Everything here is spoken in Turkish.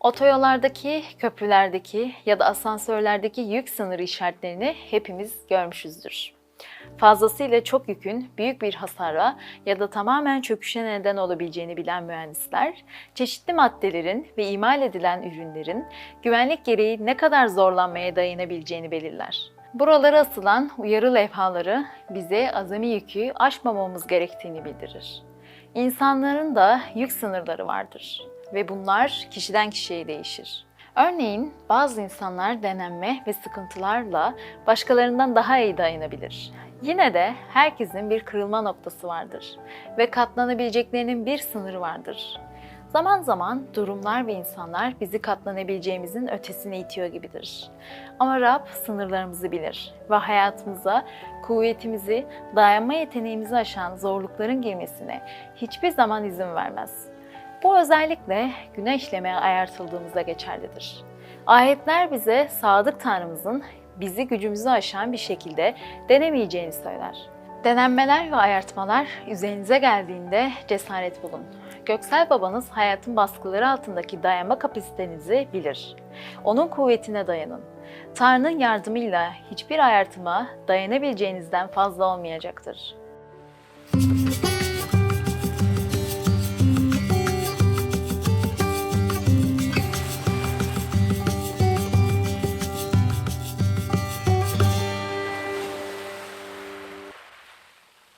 Otoyollardaki, köprülerdeki ya da asansörlerdeki yük sınırı işaretlerini hepimiz görmüşüzdür. Fazlasıyla çok yükün büyük bir hasara ya da tamamen çöküşe neden olabileceğini bilen mühendisler, çeşitli maddelerin ve imal edilen ürünlerin güvenlik gereği ne kadar zorlanmaya dayanabileceğini belirler. Buralara asılan uyarı levhaları bize azami yükü aşmamamız gerektiğini bildirir. İnsanların da yük sınırları vardır ve bunlar kişiden kişiye değişir. Örneğin bazı insanlar denenme ve sıkıntılarla başkalarından daha iyi dayanabilir. Yine de herkesin bir kırılma noktası vardır ve katlanabileceklerinin bir sınırı vardır. Zaman zaman durumlar ve insanlar bizi katlanabileceğimizin ötesine itiyor gibidir. Ama Rab sınırlarımızı bilir ve hayatımıza kuvvetimizi, dayanma yeteneğimizi aşan zorlukların girmesine hiçbir zaman izin vermez. Bu özellikle günah işlemeye ayartıldığımızda geçerlidir. Ayetler bize sadık Tanrımızın bizi gücümüzü aşan bir şekilde denemeyeceğini söyler. Denenmeler ve ayartmalar üzerinize geldiğinde cesaret bulun. Göksel babanız hayatın baskıları altındaki dayanma kapasitenizi bilir. Onun kuvvetine dayanın. Tanrı'nın yardımıyla hiçbir ayartıma dayanabileceğinizden fazla olmayacaktır.